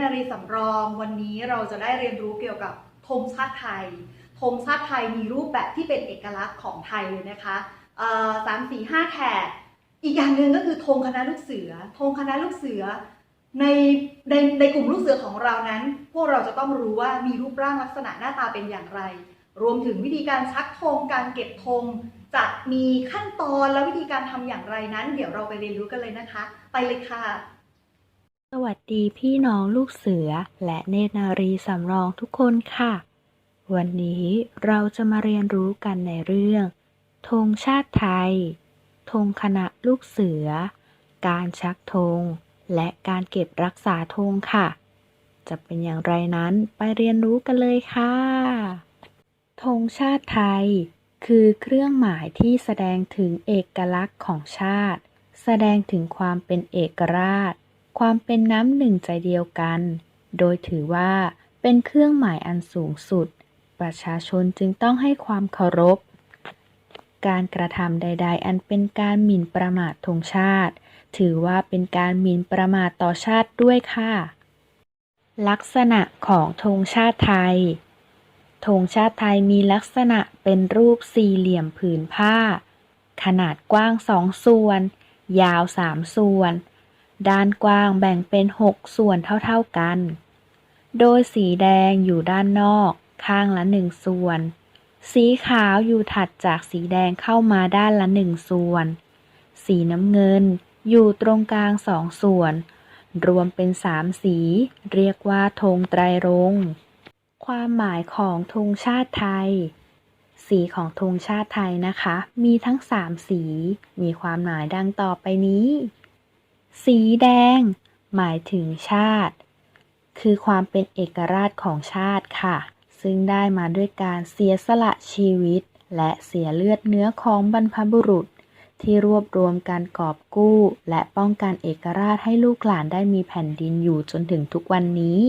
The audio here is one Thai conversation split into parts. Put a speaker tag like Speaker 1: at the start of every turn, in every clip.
Speaker 1: นารีสำรอง วันนี้เราจะได้เรียนรู้เกี่ยวกับธงชาติไทยธงชาติไทยมีรูปแบบที่เป็นเอกลักษณ์ของไทยเลยนะคะสามสี่ห้าแถบอีกอย่างหนึ่งก็คือธงคณะลูกเสือธงคณะลูกเสือในในในกลุ่มลูกเสือของเรานั้น พวกเราจะต้องรู้ว่ามีรูปร่างลักษณะหน้าตาเป็นอย่างไร รวมถึงวิธีการชักธงการเก็บธงจะมีขั้นตอนและวิธีการทำอย่างไรนั้น เดี๋ยวเราไปเรียนรู้กันเลยนะคะ ไปเลยค่ะ
Speaker 2: วัสดีพี่น้องลูกเสือและเนตรนารีสำรองทุกคนค่ะ วันนี้เราจะมาเรียนรู้กันในเรื่องธงชาติไทยธงคณะลูกเสือ การชักธงและการเก็บรักษาธงค่ะ จะเป็นอย่างไรนั้นไปเรียนรู้กันเลยค่ะธงชาติไทย คือเครื่องหมายที่แสดงถึงเอกลักษณ์ของชาติ แสดงถึงความเป็นเอกราช ความเป็นน้ำหนึ่งใจเดียวกัน โดยถือว่าเป็นเครื่องหมายอันสูงสุด ประชาชนจึงต้องให้ความเคารพ การกระทำใด ๆ อันเป็นการหมิ่นประมาทธงชาติ ถือว่าเป็นการหมิ่นประมาทต่อชาติด้วยค่ะ ลักษณะของธงชาติไทยธงชาติไทยมีลักษณะเป็นรูปสี่เหลี่ยมผืนผ้า ขนาดกว้างสองส่วน ยาวสามส่วน ด้านกว้างแบ่งเป็นหกส่วนเท่าๆกัน โดยสีแดงอยู่ด้านนอกข้างละหนึ่งส่วน สีขาวอยู่ถัดจากสีแดงเข้ามาด้านละหนึ่งส่วน สีน้ำเงินอยู่ตรงกลางสองส่วน รวมเป็นสามสี เรียกว่าธงไตรรงค์ความหมายของธงชาติไทย สีของธงชาติไทยนะคะ มีทั้งสามสี มีความหมายดังต่อไปนี้ สีแดง หมายถึงชาติ คือความเป็นเอกราชของชาติค่ะ ซึ่งได้มาด้วยการเสียสละชีวิต และเสียเลือดเนื้อของบรรพบุรุษ ที่รวบรวมการกอบกู้ และป้องกันเอกราชให้ลูกหลานได้มีแผ่นดินอยู่จนถึงทุกวันนี้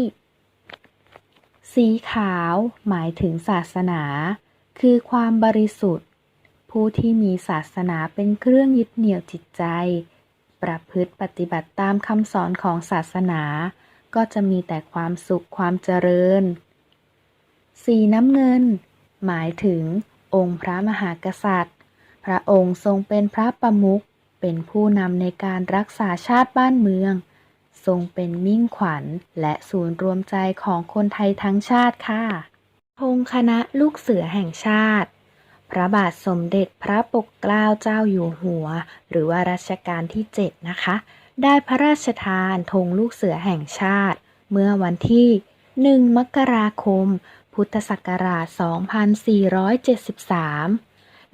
Speaker 2: สีขาว หมายถึงศาสนา คือความบริสุทธิ์ ผู้ที่มีศาสนาเป็นเครื่องยึดเหนี่ยวจิตใจ ประพฤติปฏิบัติตามคำสอนของศาสนา ก็จะมีแต่ความสุขความเจริญ สีน้ำเงิน หมายถึง องค์พระมหากษัตริย์ พระองค์ทรงเป็นพระประมุขเป็นผู้นำในการรักษาชาติบ้านเมือง ทรงเป็นมิ่งขวัญและศูนย์รวมใจของคนไทยทั้งชาติค่ะธงคณะลูกเสือแห่งชาติ พระบาทสมเด็จพระปกเกล้าเจ้าอยู่หัว หรือว่ารัชกาลที่ 7 นะคะ ได้พระราชทานธงลูกเสือแห่งชาติ เมื่อวันที่ 1 มกราคม พุทธศักราช 2473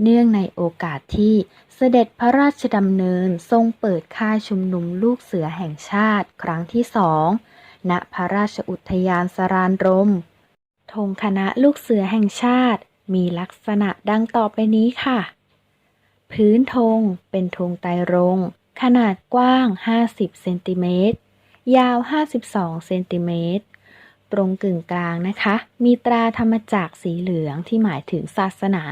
Speaker 2: เนื่องในโอกาสที่เสด็จพระราชดำเนินทรงเปิดค่ายชุมนุมลูกเสือแห่งชาติครั้งที่สองณพระราชอุทยานสรานรมธงคณะลูกเสือแห่งชาติ มีลักษณะดังต่อไปนี้ค่ะ พื้นธงเป็นธงไตรรงขนาดกว้าง 50 เซนติเมตร ยาว 52 เซนติเมตร ตรงกึ่งกลางนะคะ มีตราธรรมจักรสีเหลืองที่หมายถึงศาสนา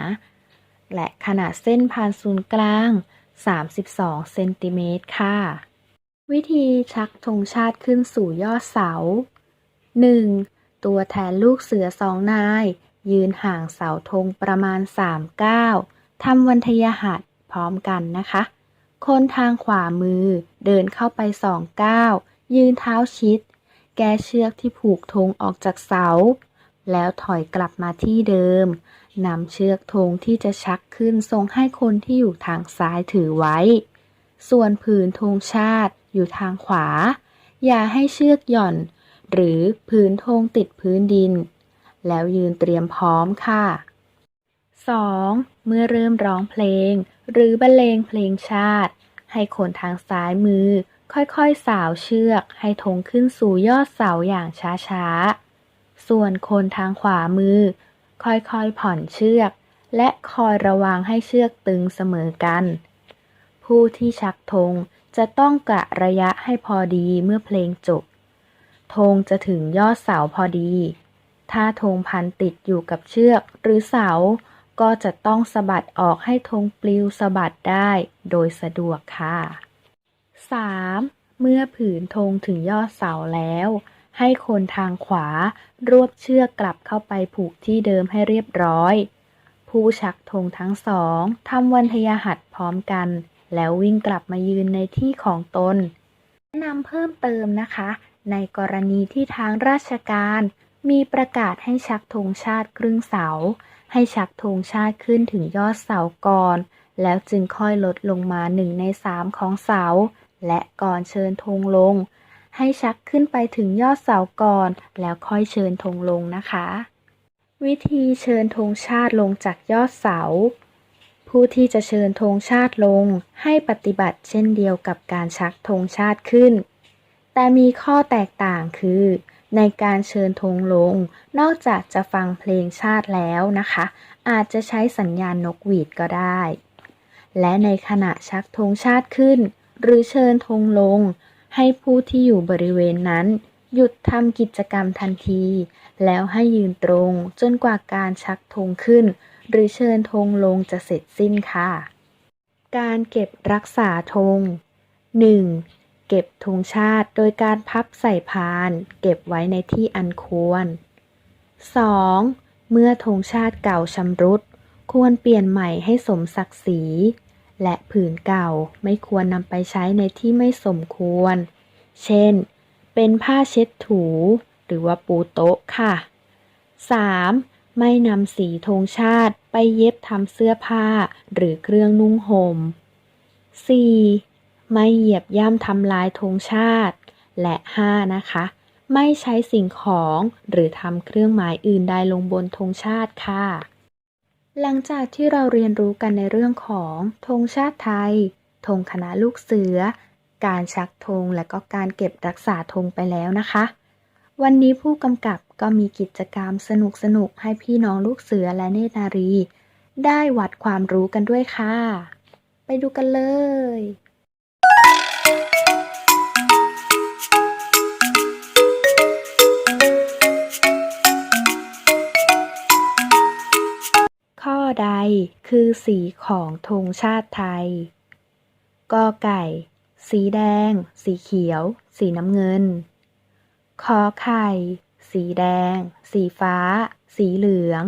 Speaker 2: และขนาดเส้นผ่านศูนย์กลาง 32 เซนติเมตรค่ะ วิธีชักธงชาติขึ้นสู่ยอดเสา 1. ตัวแทนลูกเสือสองนาย ยืนห่างเสาธงประมาณ 3 ก้าวทำวันทยหัสพร้อมกันนะคะ คนทางขวามือเดินเข้าไปสองก้าวยืนเท้าชิด แกเชือกที่ผูกธงออกจากเสา แล้วถอยกลับมาที่เดิมนำเชือกธงที่จะชักขึ้นทรงให้คนที่อยู่ทางซ้ายถือไว้ ส่วนผืนธงชาติอยู่ทางขวา อย่าให้เชือกหย่อน หรือผืนธงติดพื้นดิน แล้วยืนเตรียมพร้อมค่ะ 2. เมื่อเริ่มร้องเพลง หรือบรรเลงเพลงชาติ ให้คนทางซ้ายมือ ค่อยๆ สาวเชือก ให้ธงขึ้นสู่ยอดเสาอย่างช้าๆ ส่วนคนทางขวามือ ค่อยๆ ผ่อนเชือก และคอยระวังให้เชือกตึงเสมอกัน ผู้ที่ชักธงจะต้องกะระยะให้พอดีเมื่อเพลงจบธงจะถึงยอดเสาพอดี ถ้าธงพันติดอยู่กับเชือกหรือเสา ก็จะต้องสะบัดออกให้ธงปลิวสะบัดได้โดยสะดวกค่ะ 3. เมื่อผืนธงถึงยอดเสาแล้ว ให้คนทางขวารวบเชือกกลับเข้าไปผูกที่เดิมให้เรียบร้อย ผู้ชักธงทั้งสองทำวันทยหัดพร้อมกัน แล้ววิ่งกลับมายืนในที่ของตนแนะนำเพิ่มเติมนะคะ ในกรณีที่ทางราชการ มีประกาศให้ชักธงชาติครึ่งเสา ให้ชักธงชาติขึ้นถึงยอดเสาก่อน แล้วจึงค่อยลดลงมาหนึ่งในสามของเสา และก่อนเชิญธงลง ให้ชักขึ้นไปถึงยอดเสาก่อน แล้วค่อยเชิญธงลงนะคะ วิธีเชิญธงชาติลงจากยอดเสา ผู้ที่จะเชิญธงชาติลง ให้ปฏิบัติเช่นเดียวกับการชักธงชาติขึ้น แต่มีข้อแตกต่างคือ ในการเชิญธงลง นอกจากจะฟังเพลงชาติแล้วนะคะ อาจจะใช้สัญญาณนกหวีดก็ได้ และในขณะชักธงชาติขึ้น หรือเชิญธงลง ให้ผู้ที่อยู่บริเวณนั้น หยุดทำกิจกรรมทันที แล้วให้ยืนตรงจนกว่าการชักธงขึ้น หรือเชิญธงลงจะเสร็จสิ้นค่ะ การเก็บรักษาธง 1. เก็บธงชาติโดยการพับใส่พาน เก็บไว้ในที่อันควร 2. เมื่อธงชาติเก่าชำรุด ควรเปลี่ยนใหม่ให้สมศักดิ์ศรี และผืนเก่าไม่ควรนำไปใช้ในที่ไม่สมควร เช่น เป็นผ้าเช็ดถู หรือว่าปูโต๊ะค่ะ 3. ไม่นำสีธงชาติไปเย็บทำเสื้อผ้าหรือเครื่องนุ่งหม่ม 4. ไม่เหยียบย่ำทำลายธงชาติ และ 5. นะคะ ไม่ใช้สิ่งของหรือทำเครื่องหมายอื่นใดลงบนธงชาติค่ะ หลังจากที่เราเรียนรู้กันในเรื่องของธงชาติไทยธงคณะลูกเสือ การชักธงและก็การเก็บรักษาธงไปแล้วนะคะ วันนี้ผู้กำกับก็มีกิจกรรมสนุกๆให้พี่น้องลูกเสือและเนตรนารี ได้วัดความรู้กันด้วยค่ะ ไปดูกันเลย คือสีของธงชาติไทย กอไก่ สีแดง สีเขียว สีน้ำเงินขอไข่ สีแดง สีฟ้า สีเหลือง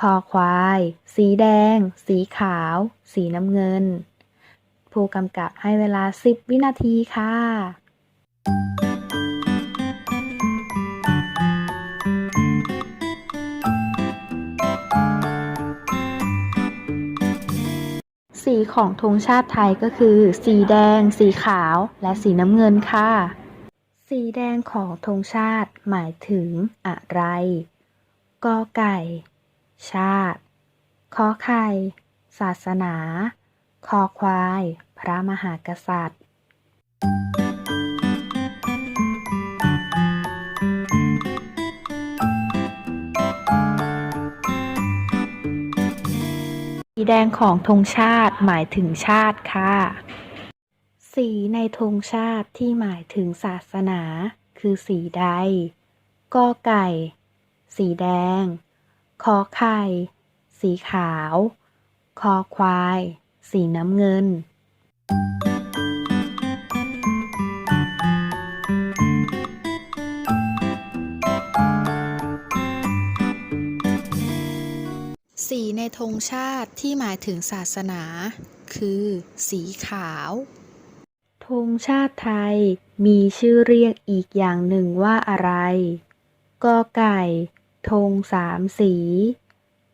Speaker 2: คอควาย สีแดง สีขาว สีน้ำเงิน ผู้กำกับให้เวลา 10 วินาทีค่ะ ของธงชาติไทยก็คือ สีแดง สีขาว และสีน้ำเงินค่ะ สีแดงของธงชาติหมายถึงอะไรกอไก่ ชาติขอไข่ ศาสนา คอควาย พระมหากษัตริย์ แดงของธงชาติหมายถึงชาติค่ะ สีในธงชาติที่หมายถึงศาสนา คือสีใดกอไก่ สีแดงคอไข่ สีขาว คอควาย สีน้ำเงิน
Speaker 3: สีในธงชาติที่หมายถึงศาสนา คือ สีขาว
Speaker 2: ธงชาติไทยมีชื่อเรียกอีกอย่างหนึ่งว่าอะไร กอไก่ ธงสามสี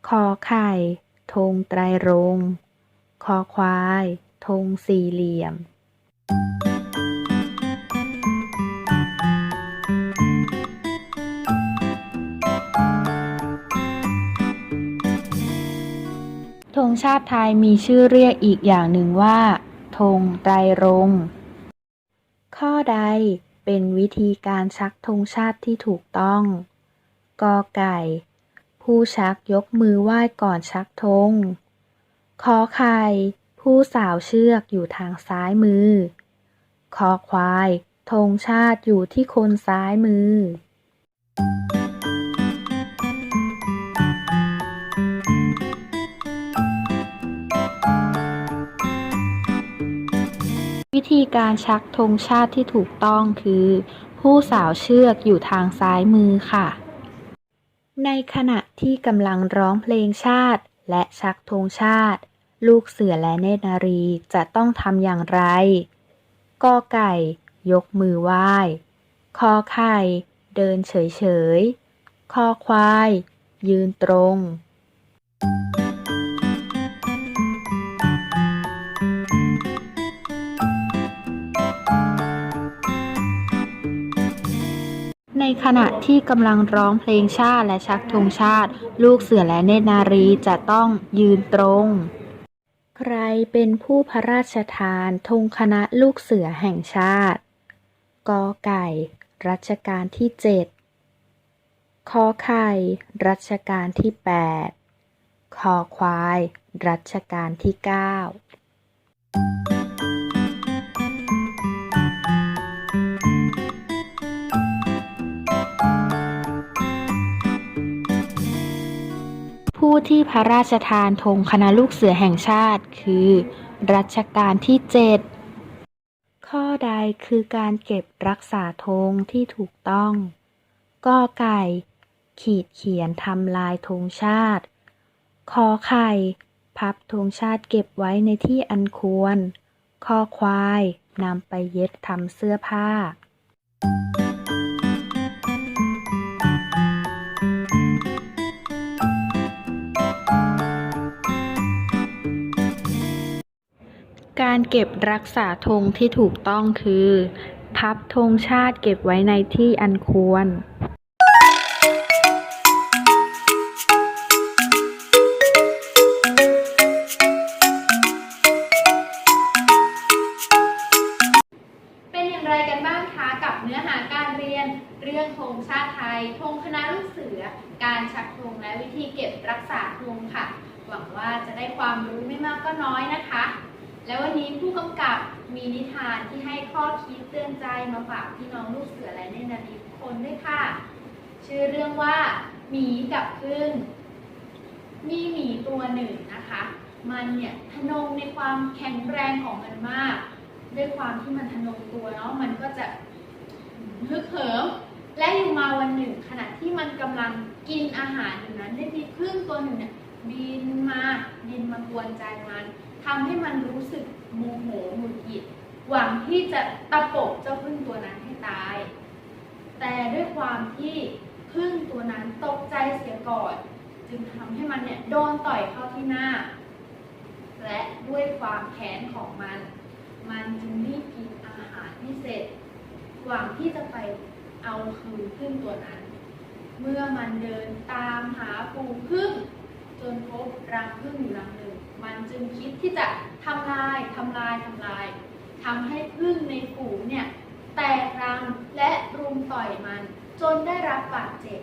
Speaker 2: คอไข่ ธงไตรรง คอควาย ธงสี่เหลี่ยมธง ชาติไทยมีชื่อเรียกอีกอย่างหนึ่งว่าธงไตรรงค์ ข้อใดเป็นวิธีการชักธงชาติที่ถูกต้อง กอไก่ ผู้ชักยกมือไหว้ก่อนชักธงขอไข่ ผู้สาวเชือกอยู่ทางซ้ายมือ คอควายธงชาติอยู่ที่คนซ้ายมือ วิธีการชักธงชาติที่ถูกต้องคือ ผู้สาวเชือกอยู่ทางซ้ายมือค่ะ ในขณะที่กำลังร้องเพลงชาติ และชักธงชาติ ลูกเสือและเนตรนารีจะต้องทำอย่างไรกอไก่ ยกมือไหว้คอไข่ เดินเฉยๆคอควาย ยืนตรง ในขณะที่กำลังร้องเพลงชาติและชักธงชาติ ลูกเสือและเนตรนารีจะต้องยืนตรง ใครเป็นผู้พระราชทานธงคณะลูกเสือแห่งชาติกอไก่ รัชกาลที่เจ็ดขอไข่ รัชกาลที่แปดคอควาย รัชกาลที่เก้า ผู้ที่พระราชทานธงคณะลูกเสือแห่งชาติ คือ รัชกาลที่เจ็ดข้อใดคือการเก็บรักษาธงที่ถูกต้องกอไก่ ขีดเขียนทำลายธงชาติคอไข่ พับธงชาติเก็บไว้ในที่อันควร คอควายนำไปเย็บทำเสื้อผ้า การเก็บรักษาธงที่ถูกต้องคือ พับธงชาติเก็บไว้ในที่อันควร
Speaker 4: เป็นอย่างไรกันบ้างคะกับเนื้อหาการเรียนเรื่องธงชาติไทยธงคณะลูกเสือ การชักธงและวิธีเก็บรักษาธงค่ะ หวังว่าจะได้ความรู้ไม่มากก็น้อยนะคะ แล้ววันนี้ผู้กำกับมีนิทานที่ให้ข้อคิดเตือนใจมาฝากพี่น้องลูกเสือและเนนารีทุกคนด้วยค่ะ ชื่อเรื่องว่าหมีกับพึ่งมีหมีตัวหนึ่งนะคะ มันเนี่ยทะนงในความแข็งแรงของมันมาก ด้วยความที่มันทะนงตัวเนาะมันก็จะฮึกเหิมและอยู่มาวันหนึ่ง ขณะที่มันกำลังกินอาหารอยู่นั้นได้มีพึ่งตัวหนึ่งเนี่ยบินมาบินมากวนใจมัน ทำให้มันรู้สึกโมโหหงุดหงิดหวังที่จะตะปบเจ้าพึ่งตัวนั้นให้ตาย แต่ด้วยความที่พึ่งตัวนั้นตกใจเสียก่อน จึงทำให้มันเนี่ยโดนต่อยเข้าที่หน้า และด้วยความแค้นของมัน มันจึงรีบกินอาหารที่เสร็จ หวังที่จะไปเอาคืนพึ่งตัวนั้น เมื่อมันเดินตามหาฝูพึ่งจนพบรังพึ่งอยู่รังหนึ่ง มันจึงคิดที่จะทำลายทำลายทำลายทำให้พึ่งในฝูงเนี่ยแตกรังและรุมต่อยมัน จนได้รับบาดเจ็บ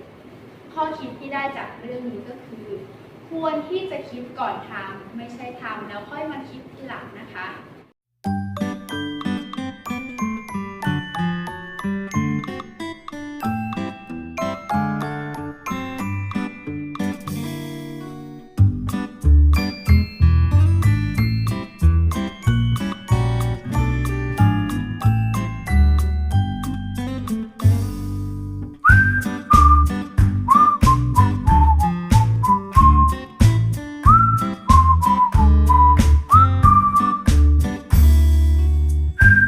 Speaker 4: ข้อคิดที่ได้จากเรื่องนี้ก็คือ ควรที่จะคิดก่อนทำไม่ใช่ทำแล้วค่อยมาคิดทีหลังนะคะ